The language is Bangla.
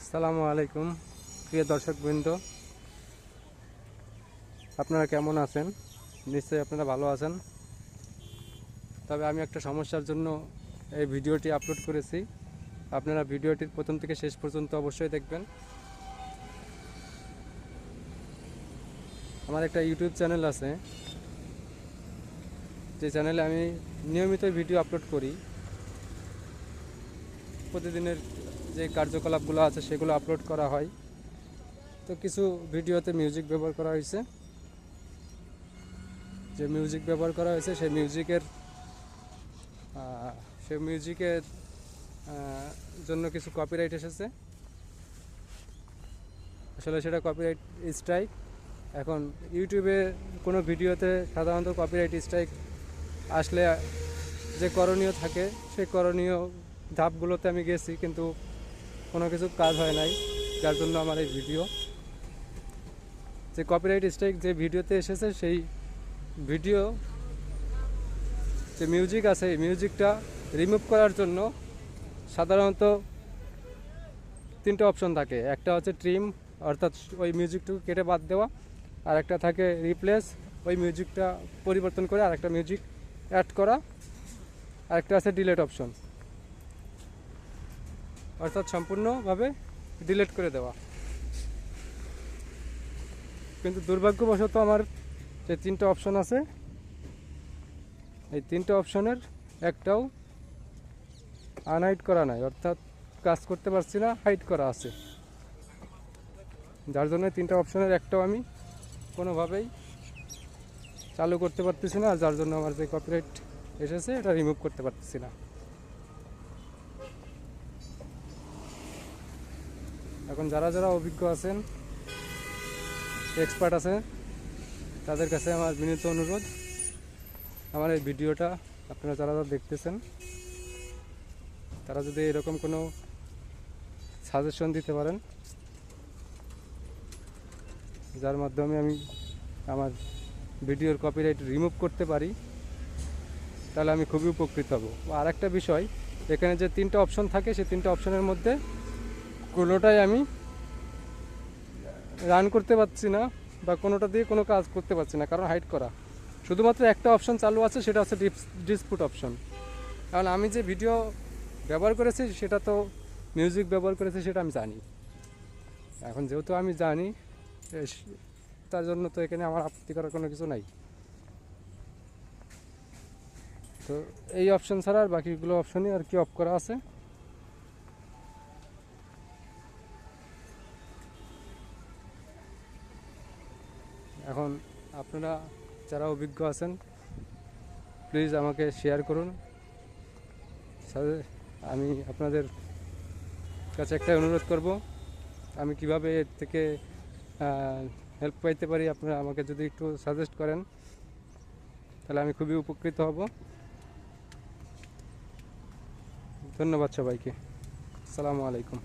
আসসালামু আলাইকুম, প্রিয় দর্শকবৃন্দ। আপনারা কেমন আছেন? নিশ্চয়ই আপনারা ভালো আছেন। তবে আমি একটা সমস্যার জন্য এই ভিডিওটি আপলোড করেছি। আপনারা ভিডিওটির প্রথম থেকে শেষ পর্যন্ত অবশ্যই দেখবেন। আমার একটা ইউটিউব চ্যানেল আছে। যে চ্যানেলে আমি নিয়মিত ভিডিও আপলোড করি। প্রতিদিনের যে কার্যকলাপগুলো আছে সেগুলো আপলোড করা হয়। তো কিছু ভিডিওতে মিউজিক ব্যবহার করা হয়েছে। যে মিউজিক ব্যবহার করা হয়েছে সেই মিউজিকের সেই মিউজিকের জন্য কিছু কপিরাইট এসেছে। আসলে সেটা কপিরাইট স্ট্রাইক এখন ইউটিউবে কোনো ভিডিওতে সাধারণত কপিরাইট স্ট্রাইক আসলে যে করণীয় থাকে, সেই করণীয় ধাপগুলোতে আমি গেছি, কিন্তু কোনো কিছু কাজ হয় নাই, যার জন্য আমার এই ভিডিও। যে কপিরাইট স্ট্রাইক যে ভিডিওতে এসেছে, সেই ভিডিও, যে মিউজিক আছে, এই মিউজিকটা রিমুভ করার জন্য সাধারণত তিনটে অপশন থাকে। একটা হচ্ছে ট্রিম অর্থাৎ ওই মিউজিকটুকু কেটে বাদ দেওয়া, আর একটা থাকে রিপ্লেস ওই মিউজিকটা পরিবর্তন করে আর একটা মিউজিক অ্যাড করা। আর একটা আছে ডিলেট অপশন অর্থাৎ সম্পূর্ণভাবে ডিলিট করে দেওয়া। কিন্তু দুর্ভাগ্যবশত আমার যে তিনটে অপশন আছে, এই তিনটে অপশনের একটাও আনহাইট করা নাই, অর্থাৎ কাজ করতে পারছি না হাইট করা আছে। যার জন্য তিনটা অপশনের একটাও আমি কোনোভাবেই চালু করতে পারতেছি না, যার জন্য আমার যে কপিরাইট এসেছে, এটা রিমুভ করতে পারতেছি না। এখন যারা যারা অভিজ্ঞ আছেন এক্সপার্ট আছে, তাদের কাছে আমার বিনীত অনুরোধ, আমার এই ভিডিওটা আপনারা যারা যারা দেখতেছেন, তারা যদি এরকম কোনো সাজেশন দিতে পারেন, যার মাধ্যমে আমি আমার ভিডিওর কপিরাইট রিমুভ করতে পারি, তাহলে আমি খুবই উপকৃত হব। আর একটা বিষয়, এখানে যে তিনটা অপশন থাকে, সেই তিনটা অপশনের মধ্যে কোনোটাই আমি রান করতে পারছি না বা কোনোটা দিয়ে কোনো কাজ করতে পারছি না, কারণ হাইড করা। শুধুমাত্র একটা অপশন চালু আছে, সেটা হচ্ছে ডিসপুট অপশন কারণ আমি যে ভিডিও ব্যবহার করেছি, সেটা তো মিউজিক ব্যবহার করেছি, সেটা আমি জানি। এখন যেহেতু আমি জানি তার জন্য তো এখানে আমার আপত্তি করার কোনো কিছু নাই। তো এই অপশন ছাড়া আর বাকিগুলো অপশনই আর কি অফ করা আছে। এখন আপনারা যারা অভিজ্ঞ আছেন প্লিজ আমাকে শেয়ার করুন। আমি আপনাদের কাছে একটা অনুরোধ করব, আমি কীভাবে এর থেকে হেল্প পাইতে পারি, আপনারা আমাকে যদি একটু সাজেস্ট করেন, তাহলে আমি খুবই উপকৃত হব। ধন্যবাদ সবাইকে। আসসালামু আলাইকুম।